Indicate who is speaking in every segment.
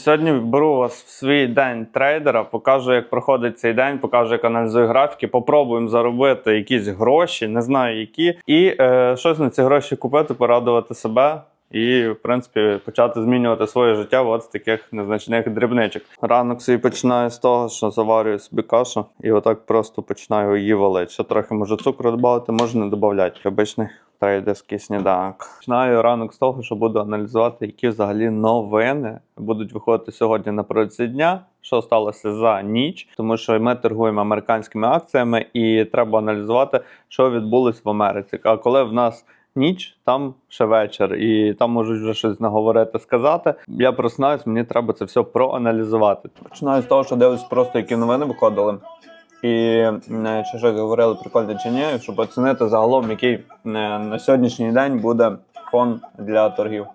Speaker 1: Сьогодні беру вас в свій день трейдера, покажу, як проходить цей день, покажу, як аналізую графіки. Попробуємо заробити якісь гроші, не знаю які, і е, щось на ці гроші купити, порадувати себе. І, в принципі, почати змінювати своє життя от з таких незначних дрібничок. Ранок собі починаю з того, що заварюю собі кашу, і отак просто починаю її валити. Ще трохи може цукру додати, можна не додати. Обичний трейдерський сніданок. Починаю ранок з того, що буду аналізувати, які взагалі новини будуть виходити сьогодні на протязі дня. Що сталося за ніч, тому що ми торгуємо американськими акціями, і треба аналізувати, що відбулось в Америці. А коли в нас ніч, там ще вечір, і там можуть вже щось наговорити, сказати. Я просинаюсь, мені треба це все проаналізувати. Починаю з того, що дивлюсь просто, які новини виходили. І чи щось говорили прикольно чи ні, щоб оцінити загалом, який е, на сьогоднішній день буде фон для торгів.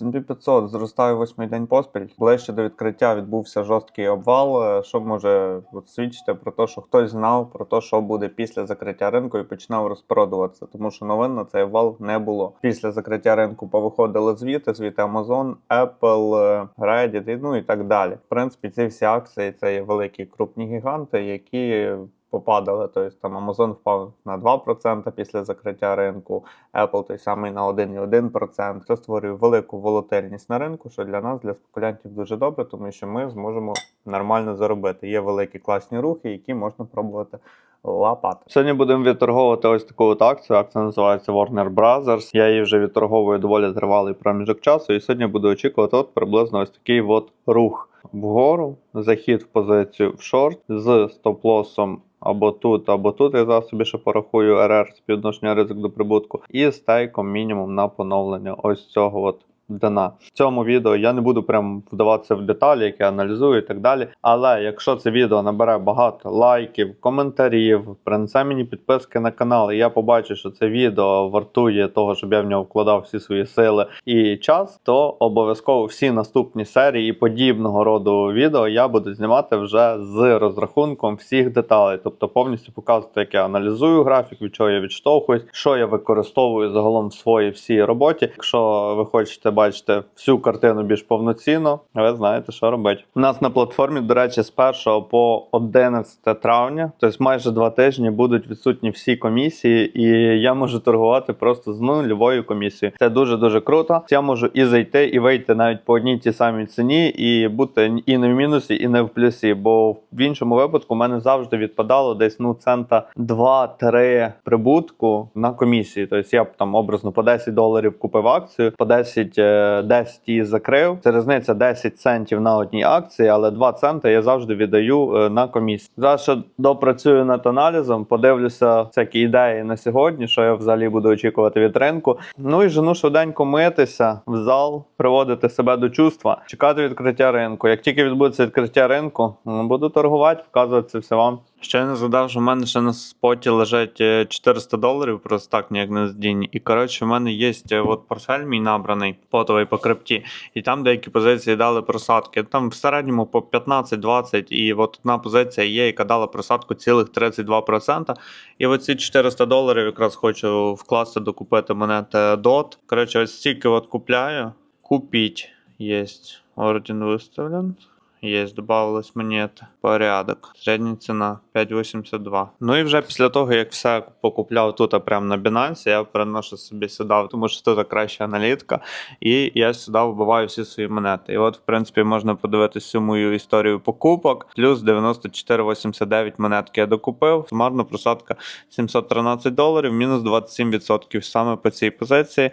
Speaker 1: S&P 500 зростає восьмий день поспіль. Ближче до відкриття відбувся жорсткий обвал, е, що може свідчити про те, що хтось знав про те, що буде після закриття ринку, і починав розпродуватися, тому що новин на цей обвал не було. Після закриття ринку повиходили звіти, звіти Amazon, Apple, е, Reddit, ну і так далі. В принципі, ці всі акції це є великі крупні гіганти, які попадали. Тобто там Amazon впав на 2% після закриття ринку, Apple той самий на 1,1%. Це створює велику волатильність на ринку, що для нас, для спекулянтів, дуже добре, тому що ми зможемо нормально заробити. Є великі класні рухи, які можна пробувати. Лапати. Сьогодні будемо відторговувати ось таку от акцію. Акція називається Warner Brothers. Я її вже відторговую доволі тривалий проміжок часу. І сьогодні буду очікувати от приблизно ось такий от рух вгору, захід в позицію в шорт з стоп-лосом або тут, або тут. Я зараз собі ще порахую РР співвідношення ризик до прибутку, і стейком мінімум на поновлення ось цього от. Дана в цьому відео я не буду прям вдаватися в деталі, які аналізую і так далі. Але якщо це відео набере багато лайків, коментарів, принесе мені підписки на канал, і я побачу, що це відео вартує того, щоб я в нього вкладав всі свої сили і час, то обов'язково всі наступні серії і подібного роду відео я буду знімати вже з розрахунком всіх деталей, тобто повністю показувати, як я аналізую графік, від чого я відштовхуюсь, що я використовую загалом в своїй всій роботі. Якщо ви хочете бачите всю картину більш повноцінно, ви знаєте, що робити. У нас на платформі, до речі, з 1 по 11 травня, тобто майже два тижні, будуть відсутні всі комісії, і я можу торгувати просто з нульовою комісією. Це дуже дуже круто. Я можу і зайти, і вийти навіть по одній тій самій ціні, і бути і не в мінусі, і не в плюсі. Бо в іншому випадку в мене завжди відпадало десь ну цента 2-3 прибутку на комісії. Тобто я б там образно по 10 доларів купив акцію, по 10 е, 10 її закрив. Це різниця 10 центів на одній акції, але 2 центи я завжди віддаю е, на комісію. Зараз ще допрацюю над аналізом, подивлюся всякі ідеї на сьогодні, що я взагалі буду очікувати від ринку. Ну і жену швиденько митися в зал, приводити себе до чувства, чекати відкриття ринку. Як тільки відбудеться відкриття ринку, буду торгувати, показувати це все вам. Ще не згадав, що в мене ще на споті лежать е, 400 доларів, просто так ніяк не здійні. І коротше, в мене є е, от портфель мій набраний, потовий по крипті, і там деякі позиції дали просадки. Там в середньому по 15-20, і от одна позиція є, яка дала просадку цілих 32%. І оці 400 доларів якраз хочу вкласти докупити монети DOT. Коротше, ось стільки от купляю. Купіть. Єсть. Орден виставлен. Есть, добавилась монета. Порядок. Середня ціна 5,82. Ну і вже після того, як все покупляв тут, прямо на Binance, я переношу собі сюди, тому що тут краща аналітика. І я сюди вбиваю всі свої монети. І от, в принципі, можна подивитися всю мою історію покупок. Плюс 94,89 монетки я докупив. Сумарно просадка 713 доларів, мінус 27% саме по цій позиції.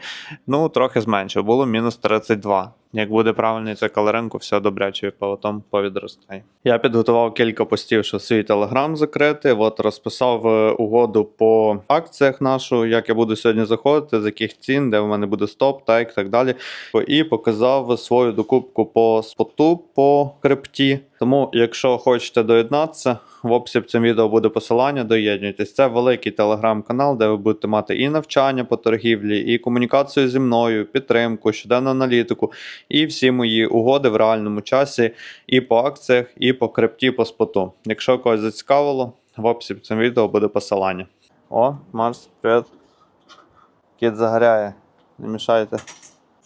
Speaker 1: Ну, трохи зменшив, було мінус 32. Як буде правильний цикл ринку, все добряче потім повідростає. Я підготував кілька постів, що свій телеграм закрити. От розписав е, угоду по акціях нашу, як я буду сьогодні заходити, з яких цін, де в мене буде стоп, тайк і так далі. І показав свою докупку по споту по крипті. Тому, якщо хочете доєднатися, в описі цьому відео буде посилання, доєднуйтесь. Це великий телеграм-канал, де ви будете мати і навчання по торгівлі, і комунікацію зі мною, підтримку, щоденну аналітику, і всі мої угоди в реальному часі, і по акціях, і по крипті, по споту. Якщо когось зацікавило, в описі цьому відео буде посилання. О, Марс, привіт. Кіт загоряє. Не мішайте.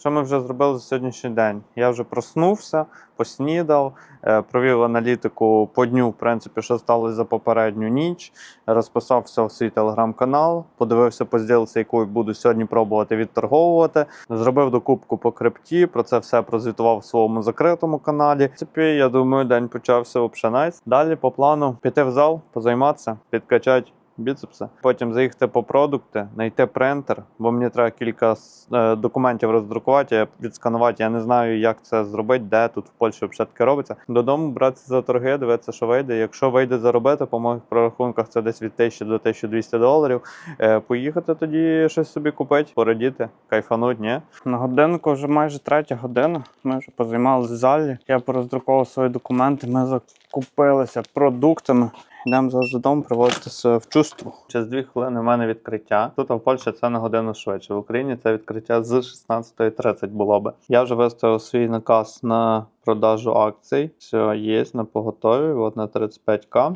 Speaker 1: Що ми вже зробили за сьогоднішній день? Я вже проснувся, поснідав, е, провів аналітику по дню, в принципі, що сталося за попередню ніч. Розписав все в свій телеграм-канал, подивився по зділці, яку буду сьогодні пробувати відторговувати. Зробив докупку по крипті. Про це все прозвітував в своєму закритому каналі. В принципі, я думаю, день почався взагалі. Далі по плану піти в зал, позайматися, підкачати біцепси. Потім заїхати по продукти, знайти принтер, бо мені треба кілька е, документів роздрукувати, відсканувати. Я не знаю, як це зробити, де тут в Польщі таке робиться. Додому братися за торги, дивитися, що вийде. Якщо вийде заробити, по моїх прорахунках це десь від 1000 до 1200 доларів. Е, поїхати тоді щось собі купити, порадіти, кайфануть, ні? На годинку вже майже третя година. Ми вже позаймалися в залі. Я пороздруковував свої документи. Ми закупилися продуктами. Йдемо зараз додому приводитися в чувство. Через дві хвилини в мене відкриття. Тут в Польщі це на годину швидше. В Україні це відкриття з 16.30 було би. Я вже виставив свій наказ на продажу акцій. Все є на поготові. От на 35к.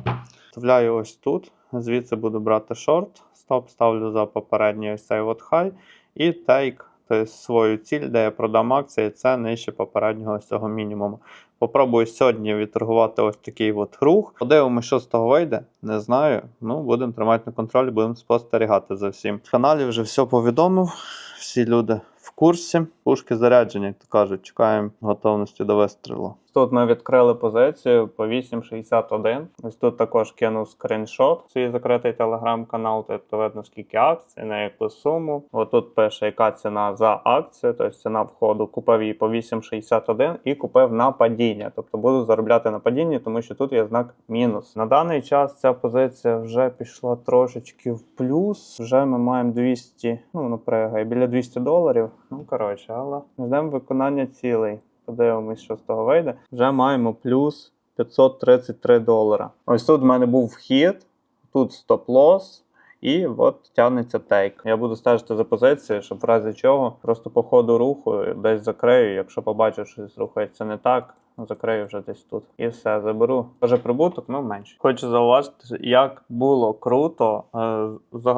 Speaker 1: Вставляю ось тут. Звідси буду брати шорт. Стоп ставлю за попередній ось цей от хай. І тейк, тобто свою ціль, де я продам акції, це нижче попереднього ось цього мінімуму. Попробую сьогодні відторгувати ось такий от рух. Подивимося, що з того вийде. Не знаю. Ну, будемо тримати на контролі, будемо спостерігати за всім. В каналі вже все повідомив. Всі люди в курсі. Пушки заряджені, як то кажуть, чекаємо готовності до вистрілу. Тут ми відкрили позицію по 8,61. Ось тут також кинув скріншот. Свій закритий телеграм-канал, тобто видно скільки акцій, на яку суму. От тут пише, яка ціна за акцію, тобто ціна входу. Купив її по 8,61 і купив на падіння. Тобто буду заробляти на падінні, тому що тут є знак мінус. На даний час ця позиція вже пішла трошечки в плюс. Вже ми маємо 200, ну напрягає, біля 200 доларів. Ну коротше, але ждемо виконання цілей. Подивимось, що з того вийде. Вже маємо плюс 533 долара. Ось тут в мене був вхід, тут стоп-лосс. І от тягнеться тейк. Я буду стежити за позицією, щоб в разі чого просто по ходу руху десь закрию. Якщо побачу, що щось рухається не так, закрию вже десь тут. І все, заберу. Каже, прибуток, ну менше. Хочу зауважити, як було круто е,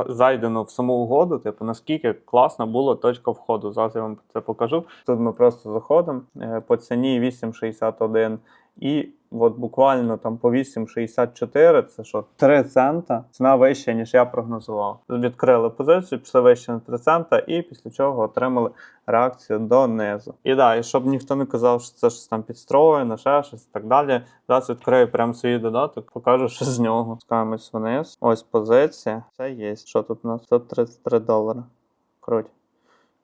Speaker 1: зайдено в саму угоду, типу наскільки класна була точка входу. Зараз я вам це покажу. Тут ми просто заходимо е, по ціні 8,61 і от буквально там по 8,64, це що 3 цента. Ціна вища, ніж я прогнозував. Відкрили позицію, пішли вище на 3 цента, і після чого отримали реакцію донизу. І да, і щоб ніхто не казав, що це щось там підстроєно, ще щось і так далі. Зараз відкрию прямо свій додаток, покажу, що з нього. Спускаємось вниз. Ось позиція. Це є. Що тут у нас? 133 долари. Круть.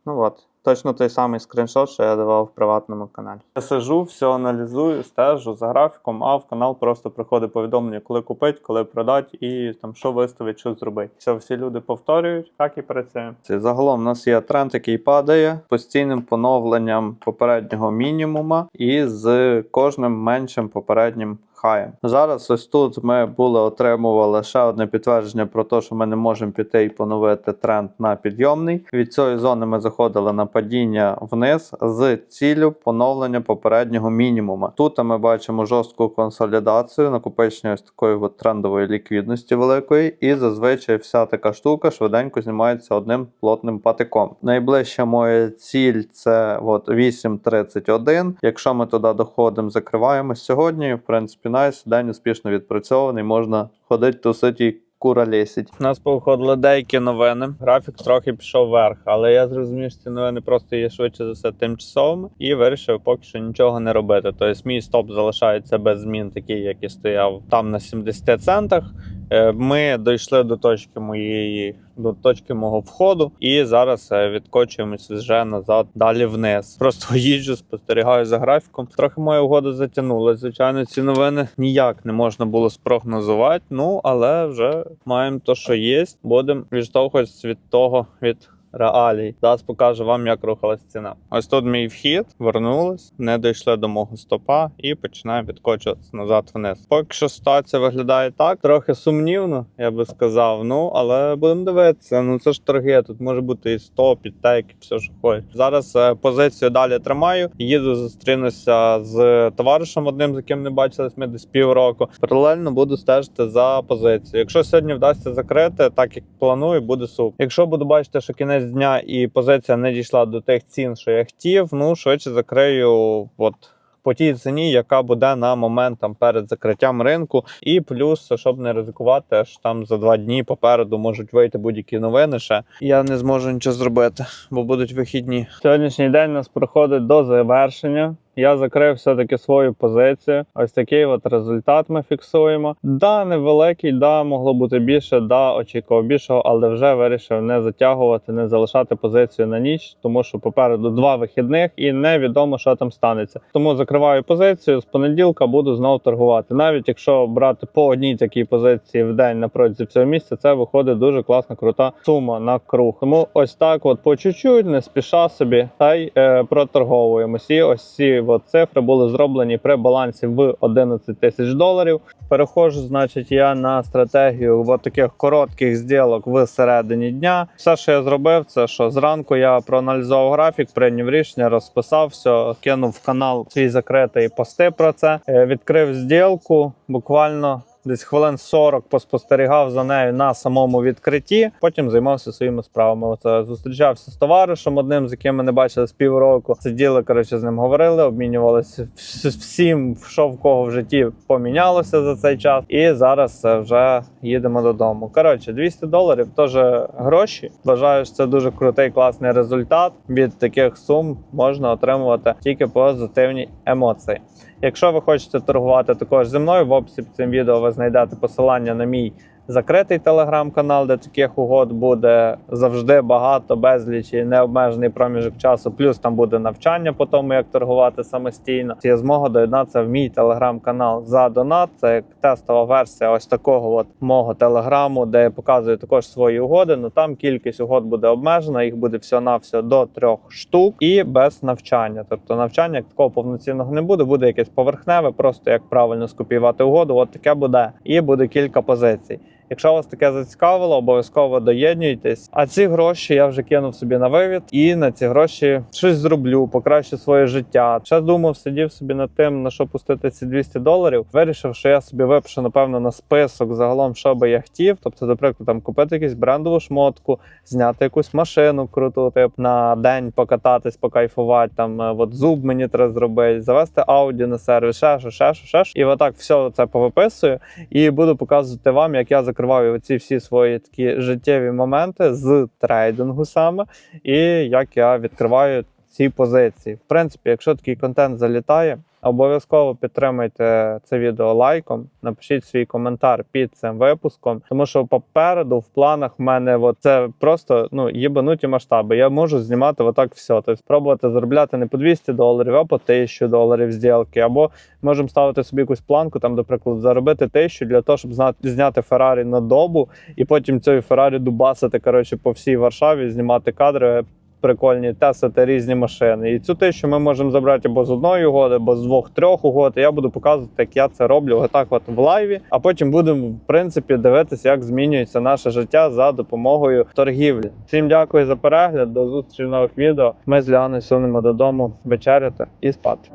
Speaker 1: Ну от. Точно той самий скріншот, що я давав в приватному каналі. Я сижу, все аналізую, стежу за графіком, а в канал просто приходить повідомлення, коли купити, коли продати і там що виставити, що зробити. Все, всі люди повторюють, так і працюємо. Загалом у нас є тренд, який падає постійним поновленням попереднього мінімума і з кожним меншим попереднім хаєм. Зараз ось тут ми були отримували ще одне підтвердження про те, що ми не можемо піти і поновити тренд на підйомний. Від цієї зони ми заходили на падіння вниз з ціллю поновлення попереднього мінімума. Тут ми бачимо жорстку консолідацію, накопичення ось такої от трендової ліквідності великої, і зазвичай вся така штука швиденько знімається одним плотним патиком. Найближча моя ціль це от 8.31. Якщо ми туди доходимо, закриваємо сьогодні. В принципі, найс день успішно відпрацьований. Можна ходити тусити і кура лісить. У нас повиходили деякі новини. Графік трохи пішов вверх, але я зрозумів, що ці новини просто є швидше за все тимчасовими і вирішив поки що нічого не робити. Тобто мій стоп залишається без змін, такий, як і стояв там на 70 центах. Е, Ми дійшли до точки моєї до точки мого входу, і зараз відкочуємось відкочуємося вже назад далі вниз. Просто їжджу, спостерігаю за графіком. Трохи моя угода затягнулася. Звичайно, ці новини ніяк не можна було спрогнозувати. Ну але вже маємо то, що є. Будемо відштовхуватися від того від. Реалій. Зараз покажу вам, як рухалась ціна. Ось тут мій вхід, вернулись, не дійшли до мого стопа і починає відкочуватися назад вниз. Поки що ситуація виглядає так, трохи сумнівно, я би сказав. Ну, але будемо дивитися. Ну це ж торги, тут може бути і стоп, і тейк, і все, що хочеш. Зараз е, позицію далі тримаю. Їду зустрінуся з товаришем одним, з яким не бачились ми десь півроку. Паралельно буду стежити за позицією. Якщо сьогодні вдасться закрити, так як планую, буде суп. Якщо буду бачити, що кінець кінець дня і позиція не дійшла до тих цін, що я хотів, ну швидше закрию от. По тій ціні, яка буде на момент там перед закриттям ринку, і плюс, щоб не ризикувати, аж там за два дні попереду можуть вийти будь-які новини. Ще я не зможу нічого зробити, бо будуть вихідні. Сьогоднішній день у нас проходить до завершення. Я закрив все-таки свою позицію. Ось такий от результат ми фіксуємо. Да, невеликий, да, могло бути більше, да, очікував більшого, але вже вирішив не затягувати, не залишати позицію на ніч, тому що попереду два вихідних і невідомо, що там станеться. Тому закриваю позицію. З понеділка буду знову торгувати. Навіть якщо брати по одній такій позиції в день на протязі цього місяця, це виходить дуже класна, крута сума на круг. Тому ось так, от по чуть-чуть, не спіша собі, та й е, проторговуємось. І ось ці от цифри були зроблені при балансі в 11 тисяч доларів. Перехожу, значить, я на стратегію от таких коротких зділок в середині дня. Все, що я зробив, це що зранку я проаналізував графік, прийняв рішення, розписав все, кинув канал свій закритий пости про це. Е, Відкрив зділку буквально. Десь хвилин 40 поспостерігав за нею на самому відкритті. Потім займався своїми справами. Оце зустрічався з товаришем одним, з яким ми не бачили з півроку. Сиділи, коротше, з ним говорили, обмінювалися всім, що в кого в житті помінялося за цей час. І зараз е, вже їдемо додому. Коротше, 200 доларів теж гроші. Вважаю, що це дуже крутий класний результат. Від таких сум можна отримувати тільки позитивні емоції. Якщо ви хочете торгувати також зі мною, в описі під цим відео ви знайдете посилання на мій закритий телеграм-канал, де таких угод буде завжди багато, безліч і необмежений проміжок часу. Плюс там буде навчання по тому, як торгувати самостійно. Є змога доєднатися в мій телеграм-канал за донат. Це як тестова версія ось такого от мого телеграму, де я показую також свої угоди. Ну там кількість угод буде обмежена, їх буде всього-навсього до трьох штук і без навчання. Тобто навчання як такого повноцінного не буде, буде якесь поверхневе, просто як правильно скопіювати угоду. От таке буде, і буде кілька позицій. Якщо вас таке зацікавило, обов'язково доєднуйтесь. А ці гроші я вже кинув собі на вивід, і на ці гроші щось зроблю, покращу своє життя. Ще думав, сидів собі над тим, на що пустити ці 200 доларів. Вирішив, що я собі випишу, напевно, на список загалом, що би я хотів. Тобто, наприклад, там купити якусь брендову шмотку, зняти якусь машину круту, тип на день покататись, покайфувати. Там е, от зуб мені треба зробити, завести ауді на сервіс, ще що, ще що, ще що. І отак все це повиписую і буду показувати вам, як я закриваю ці всі свої такі життєві моменти з трейдингу саме, і як я відкриваю ці позиції. В принципі, якщо такий контент залітає, обов'язково підтримайте це відео лайком, напишіть свій коментар під цим випуском, тому що попереду в планах в мене от це просто ну їбануті масштаби. Я можу знімати отак все. Тобто спробувати заробляти не по 200 доларів, а по 1000 доларів зділки. Або можемо ставити собі якусь планку, там, до прикладу, заробити 1000 для того, щоб зняти Феррарі на добу, і потім цією Феррарі дубасити коротше по всій Варшаві, знімати кадри. Прикольні тестити різні машини. І цю тисячу ми можемо забрати або з одної угоди, або з двох-трьох угод. Я буду показувати, як я це роблю отак от в лайві. А потім будемо, в принципі, дивитися, як змінюється наше життя за допомогою торгівлі. Всім дякую за перегляд. До зустрічі в нових відео. Ми з Ліаною сунемо додому вечеряти і спати.